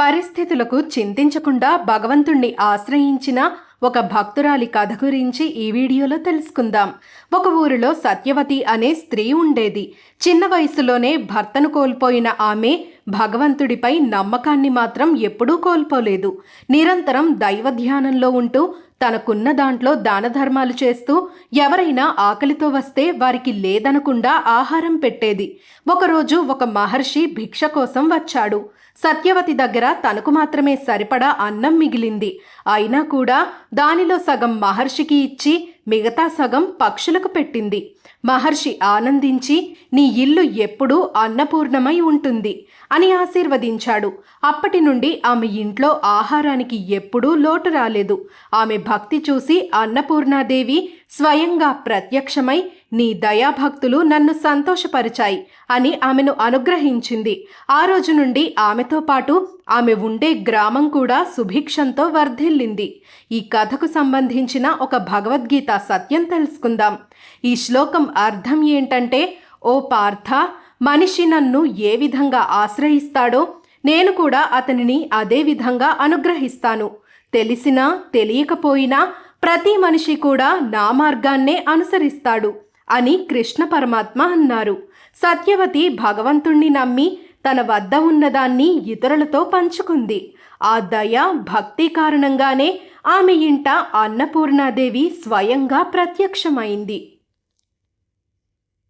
పరిస్థితులకు చింతించకుండా భగవంతుణ్ణి ఆశ్రయించిన ఒక భక్తురాలి కథ గురించి ఈ వీడియోలో తెలుసుకుందాం. ఒక ఊరిలో సత్యవతి అనే స్త్రీ ఉండేది. చిన్న వయసులోనే భర్తను కోల్పోయిన ఆమె భగవంతుడిపై నమ్మకాన్ని మాత్రం ఎప్పుడూ కోల్పోలేదు. నిరంతరం దైవ ధ్యానంలో ఉంటూ తనకున్న దాంట్లో దాన ధర్మాలు చేస్తూ ఎవరైనా ఆకలితో వస్తే వారికి లేదనకుండా ఆహారం పెట్టేది. ఒకరోజు ఒక మహర్షి భిక్ష కోసం వచ్చాడు. సత్యవతి దగ్గర తనకు మాత్రమే సరిపడా అన్నం మిగిలింది. అయినా కూడా దానిలో సగం మహర్షికి ఇచ్చి మిగతా సగం పక్షులకు పెట్టింది. మహర్షి ఆనందించి నీ ఇల్లు ఎప్పుడూ అన్నపూర్ణమై ఉంటుంది అని ఆశీర్వదించాడు. అప్పటి నుండి ఆమె ఇంట్లో ఆహారానికి ఎప్పుడూ లోటు రాలేదు. ఆమె భక్తి చూసి అన్నపూర్ణాదేవి స్వయంగా ప్రత్యక్షమై నీ దయాభక్తులు నన్ను సంతోషపరిచాయి అని ఆమెను అనుగ్రహించింది. ఆ రోజు నుండి ఆమెతో పాటు ఆమె ఉండే గ్రామం కూడా సుభిక్షంతో వర్ధిల్లింది. ఈ కథకు సంబంధించిన ఒక భగవద్గీత సత్యం తెలుసుకుందాం. ఈ శ్లోకం అర్థం ఏంటంటే ఓ పార్థ మనిషి నన్ను ఏ విధంగా ఆశ్రయిస్తాడో నేను కూడా అతనిని అదే విధంగా అనుగ్రహిస్తాను. తెలిసినా తెలియకపోయినా ప్రతి మనిషి కూడా నా మార్గాన్నే అనుసరిస్తాడు అని కృష్ణ పరమాత్మ అన్నారు. సత్యవతి భగవంతుణ్ణి నమ్మి తన వద్ద ఉన్నదాన్ని ఇతరులతో పంచుకుంది. ఆ దయ భక్తి కారణంగానే ఆమె ఇంట అన్నపూర్ణాదేవి స్వయంగా ప్రత్యక్షమైంది.